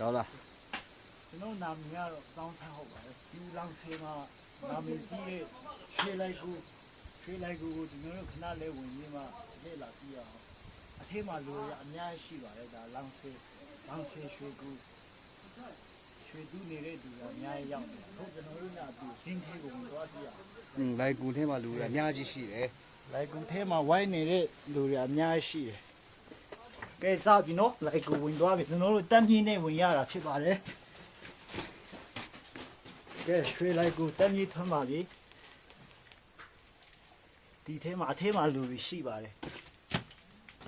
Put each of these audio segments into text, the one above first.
ဟုတ်လားကျွန်တော်နာမည်ကတော့စောင်းဆန်းဟုတ်ပါတယ်ဒီလောင်ဆေးမှာနာမည်ကြီးတဲ့ရွှေလိုက်ကူရွှေလိုက်ကူကိုကျွန်တော်တို့ခဏလေးဝင်ပြီးမှလေ့လာကြည့်ရအောင်အထက်မှာလူရအများကြီးရှိပါတယ်ဒါလောင်ဆေးလောင်ဆေးရွှေကူရွှေတူးနေတဲ့သူကအများကြီးရောက်တယ်ဟုတ်ကျွန်တော်တို့ကအတူစင်းသေးကိုဝင်သွားကြည့်ရအောင်อืมလိုက်ကူထဲမှာလူတွေအများကြီးရှိတယ်လိုက်ကူထဲမှာဝိုင်းနေတဲ့လူတွေအများကြီးရှိတယ် ကဲစပြီနော်လိုက်ကူဝင်သွားပြီကျွန်တော်တို့တက်မြင့်နဲ့ဝင်ရတာဖြစ်ပါတယ်ကဲရွှေလိုက်ကူတက်မြင့်ထွန်းပါပြီဒီထဲမှာအထဲမှာလူတွေရှိပါတယ်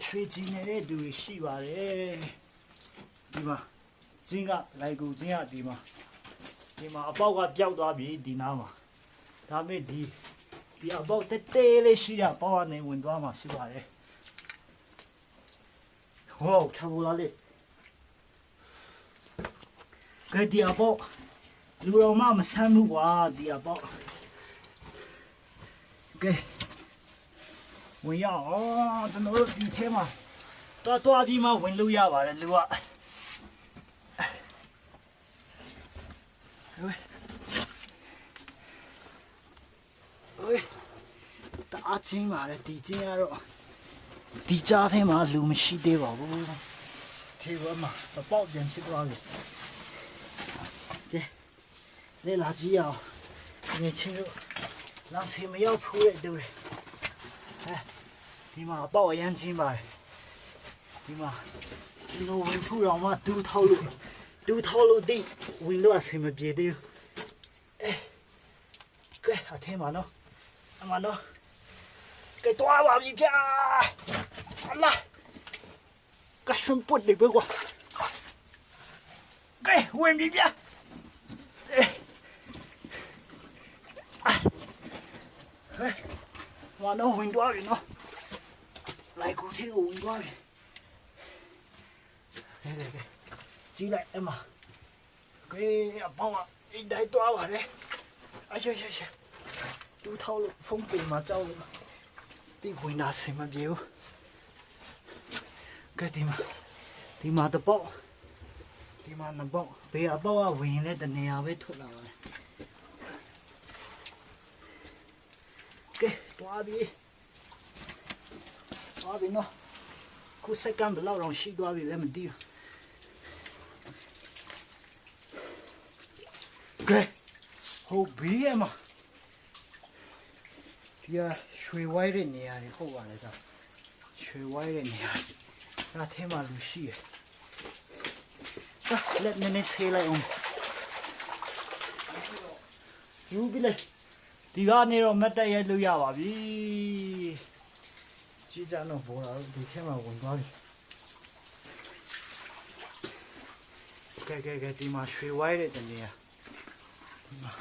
ရွှေကြည်နေတဲ့လူတွေရှိပါတယ်ဒီမှာကျင်းကလိုက်ကူကျင်းကဒီမှာဒီမှာအပေါက်ကပျောက်သွားပြီဒီနားမှာဒါပေမဲ့ဒီဒီအပေါက်တဲတဲလေးရှိတာပေါက်ကနေဝင်သွားမှာဖြစ်ပါတယ် ဟောချဘူလာလေးကဲဒီအပေါက်လူတော်မှမဆမ်းဘူးကွာဒီအပေါက်ကဲဝင်ရအောင်ကျွန်တော်တို့ဒီထဲမှာတော်တော်ပြီးမှဝင်လို့ရ ဒီချင်းကတော့ဒီကြားထဲမှာလူမရှိသေးပါဘူးထေဝမှာပပေါက်ပြန်ဖြစ်သွားပြီကဲလေလာကြည့်အောင်ငယ်ချင်းတို့လမ်းစီမရောက်ဖူးတဲ့တူတယ်ဟဲ့ဒီမှာအပေါက်အရန်ချင်းပါလေဒီမှာကျွန်တော်ဝင်ဖူးတော့မှတူးထောက်လို့တူးထောက်လို့ဒီဝင်လို့အဆင်မပြေသေးဘူးအဲကဲအထင်းပါနော်အမနော်ကဲတွားပါပြီဗျာ အလာကရှင်ပုတ်နေပဲကွာကဲဝင်ပြီဗျာအေးအာဟဲ့မနော်ဝင်သွားပြီနော်လိုက်ကိုသေးကိုဝင်သွားပြီကဲကဲကဲကြီးလိုက်အမကဲအပေါင်းအင်းတိုင်းတွားပါလေအရှေ့ရှေ့ရှေ့တူထော က်လို့ဖုန်းပေမှာကြောက်လို့တိဝင်တာစင်မပြေဘူးကဲဒီမှာဒီမှာတပေါက်ဒီမှာနှစ်ပေါက်ဘေးအပေါက်ကဝင်ရင်လည်းတနေရာပဲထွက်လာပါတယ်ကဲတွားပြီတွားပြီနော်ခုစက္ကန့်ဘယ်လောက်တော့ရှိသွားပြီလဲမသိဘူးကဲဟုတ်ပြီအမဒီကရွှေဝိုင်းတဲ့နေရာတွေဟုတ်ပါလေဒါရွှေဝိုင်းတဲ့နေရာ ဒါထဲမှာလူရှိတယ်ဟာလက်နည်းနည်းဆေးလိုက်အောင်ယူပြီလေဒီကနေတော့မတ်တက်ရဲလို့ရပါပြီကြည်ကြတော့ဘောလာဒီထဲမှာဝင်သွားပြီကဲကဲကဲဒီမှာရွှေဝိုင်းတဲ့နေရာဒီမှာ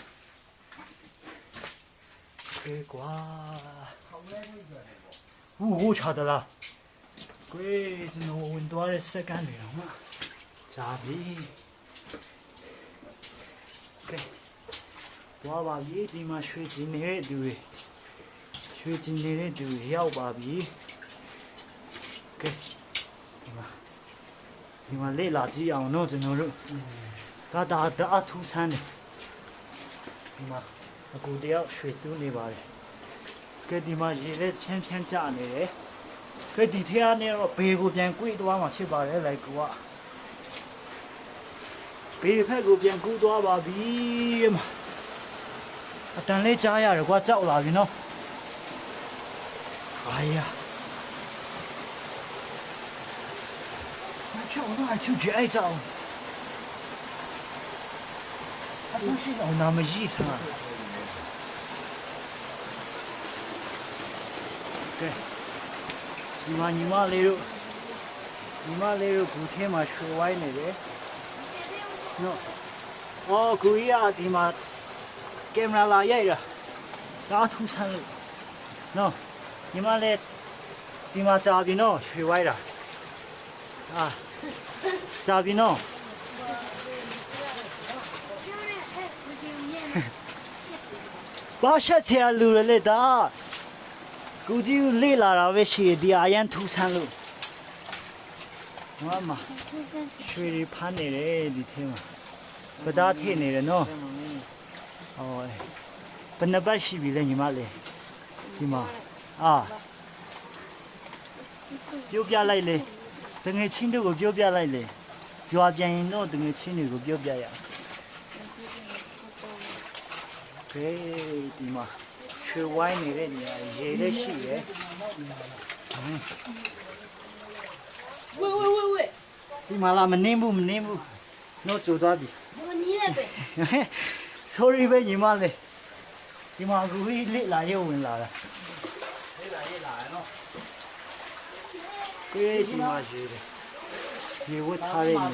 အေးကွာဟူဟူချာတလား ကွေးကျွန်တော်ဝင်သွားတဲ့စက္ကန့်တွေတော့မှဂျာပြီကဲဝါပါပြီဒီမှာရွှေကျင်နေတဲ့သူတွေရွှေကျင်နေတဲ့သူတွေရောက်ပါပြီကဲဒီမှာဒီမှာလေ့လာကြည့်အောင်နော်ကျွန်တော်တို့ဒါဒါဒါအထူးဆန်းတယ်ဒီမှာအကူတယောက်ရွှေတူးနေပါတယ်ကဲဒီမှာရေလည်းဖြန်းဖြန်းကျနေတယ် ကဲဒီထဲကနေတော့ဘေကိုပြန်ကွေ့သွားမှာဖြစ်ပါတယ်လိုက်ကူကဘေဖက်ကိုပြန်ကူးသွားပါပြီမအတန်လေးကြားရတယ်ကွာကြောက်လာပြီနော်အာယာမချောင်းတော့အချူကျဲကြောင်အဆူရှိတော့နာမရှိစားကဲ ဒီမှာညီမလေးတို့ညီမလေးတို့ဂူထဲမှာရွှေဝိုင်းနေတယ်နော်အော်ဂူကြီးကဒီမှာကင်မရာလာရိုက်တာဒါအထူးဆန်းလို့နော်ညီမလေးဒီမှာကြာပြီနော်ရွှေဝိုင်းတာအာကြာပြီနော်ဘာရှက်ချင်လူရလေဒါ ကူကြီးကိုလေ့လာတာပဲရှိတယ်ဒီအရန်ထူဆန်းလို့ငါမှာရွှေတွေဖမ်းနေတယ်ဒီထဲမှာပဒါထည့်နေတယ်နော်ဟောဘယ်နှစ်ပတ်ရှိပြီလဲညီမလေးဒီမှာအာပြောပြလိုက်လေတငယ်ချင်းတို့ကိုပြောပြလိုက်လေရွာပြန်ရင်တော့တငယ်ချင်းတွေကိုပြောပြရအောင်ကဲဒီမှာ 去外面的鸟，热的死的。嗯。喂喂喂喂。你妈那么内不内不？那做到的。我黏了呗。Sorry，你妈的。你妈故意立来又问来了。你来一来咯。这也是嘛事的，你问他的你！刚啊，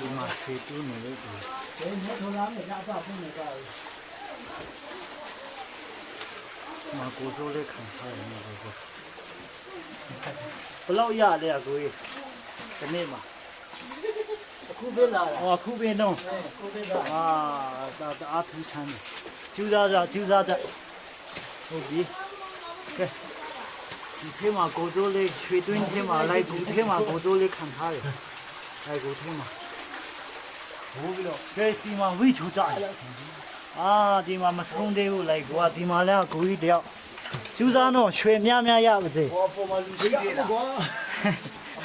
你谁。 ထားတဲ့နေရာကားဒီမှာဆွေတူးနေလို့ဒီမှာကိုစိုးလေးခံထားတယ်ကိုစိုးဘယ်လောက်ရလဲအကိုကြီးဒီနေ့မှာအခုပဲလာတာဟောခုပဲတော့အခုပဲလာအာဒါတအားထူးဆန်းတယ်ကျူးစားကြကျူးစားကြဟုတ်ပြီကဲဒီထဲမှာကိုစိုးလေးရွှေတွင်းထဲမှာလိုက်ဘူးထဲ မှာကိုစိုးလေးခံထားတယ်လိုက်ဘူးထဲမှာဘိုးပြီးတော့ကဲဒီမှာဝိချူကြတယ်အာဒီမှာမဆုံးသေးဘူးလိုက်ကွာဒီမှာလည်းကိုကြီးတယောက်ကျူးစားတော့ရွှေများများရပါစေဘောပေါ်မှာလူရှိသေးလားကွာ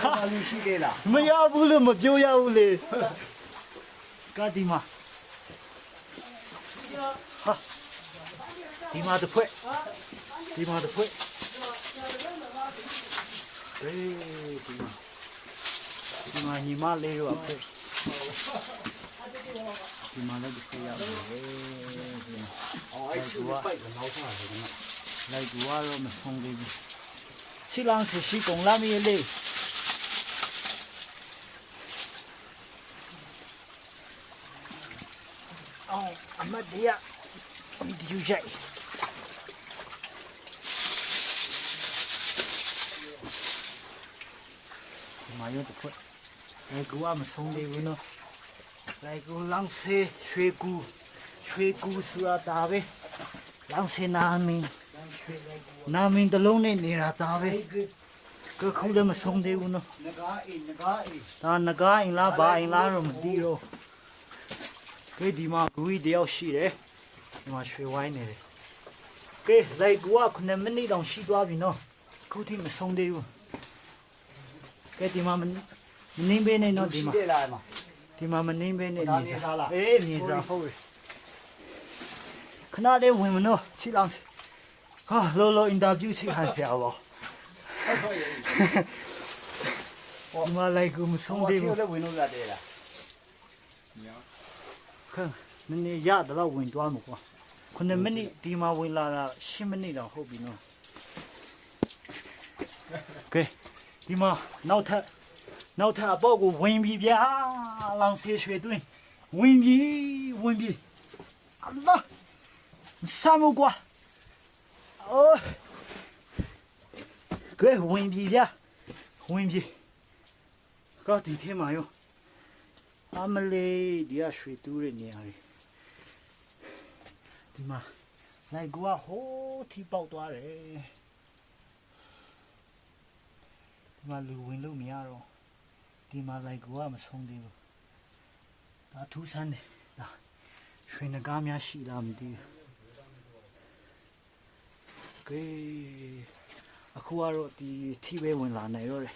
ဘောမှာလူရှိသေးလားမရဘူးလို့မပြောရဘူးလေကဒီမှာဟာဒီမှာတစ်ဖွဲ့ဒီမှာတစ်ဖွဲ့အေးဒီမှာဒီမှာညီမလေးရောအဖွဲ့ ဒီမှာလည်းတစ်ဖွဲ့ရမယ်ဒီမှာအော်အဲ့ချူပိုက်ကတော့ထားတယ်ကွာလိုက်ကူကတော့မဆုံးသေးဘူးချီလောင်စီရှိကုန်လာမီလေးအောင်အမတ်တရဒီယူရိုက်ဒီမာရုပ်တစ်ခွက်လိုက်ကူကမဆုံးသေးဘူးနော် လိုက်ကူလောင်စီရွှေကူရွှေကူဆိုတာဒါပဲလောင်စီနာမင်းနာမည်တစ်လုံးနဲ့နေတာဒါပဲကခုလည်းမဆုံးသေးဘူးနော်ငကားအိမ်ငကားအိမ်ဒါငကားအိမ်လားဘာအိမ်လားတော့မသိတော့ကဲဒီမှာဂူကြီးတယောက်ရှိတယ်ဒီမှာရွှေဝိုင်းနေတယ်ကဲလိုက်ကူက9မိနစ်တောင်ရှိသွားပြီနော်ခုထိမဆုံးသေးဘူးကဲဒီမှာမမနှင်းပေးနေနော်ဒီရှိမှာသေးလားမှာ ဒီမှာမနှင်းပေးနေဒါနေစားလားအေးမြင်စားဟုတ်ပြီခဏလေးဝင်မနော်ချီလောင်စီဟာလောလောအင်တာဗျူးချိခိုင်းဆရာပါဒီမှာလိုက်ကူမဆုံးသေးဘူးလည်းဝင်လို့ရတယ်လားခန်းနည်းနည်းရတော့ဝင်သွားမှာကွာ9မိနစ်ဒီမှာဝင်လာတာ10မိနစ်တော့ဟုတ်ပြီနော်ကဲဒီမှာနောက်ထပ် နောက်ထပ်အပေါ့ကိုဝင်ပြီဗျာလောင်ဆေးရွှေတွင်းဝင်ပြီဝင်ပြီအလာဆမ်းမကွာအိုးကဲဝင်ပြီဗျာဝင်ပြီကဒီထဲမှာရောအမလေးဒီကရွှေတူးတဲ့နေရာတွေဒီမှာလိုက်ကွာဟိုးထိပေါက်သွားတယ်ဒီမှာလူဝင်လို့မရတော့ ဒီမှာလိုက်ကွာမဆုံးသေးဘူးဒါထူးဆန်းတယ်ဒါရွှေနဂါးများရှိလားမသိဘူးကဲအခုကတော့ဒီထိပဲဝင်လာနိုင်တော့တယ်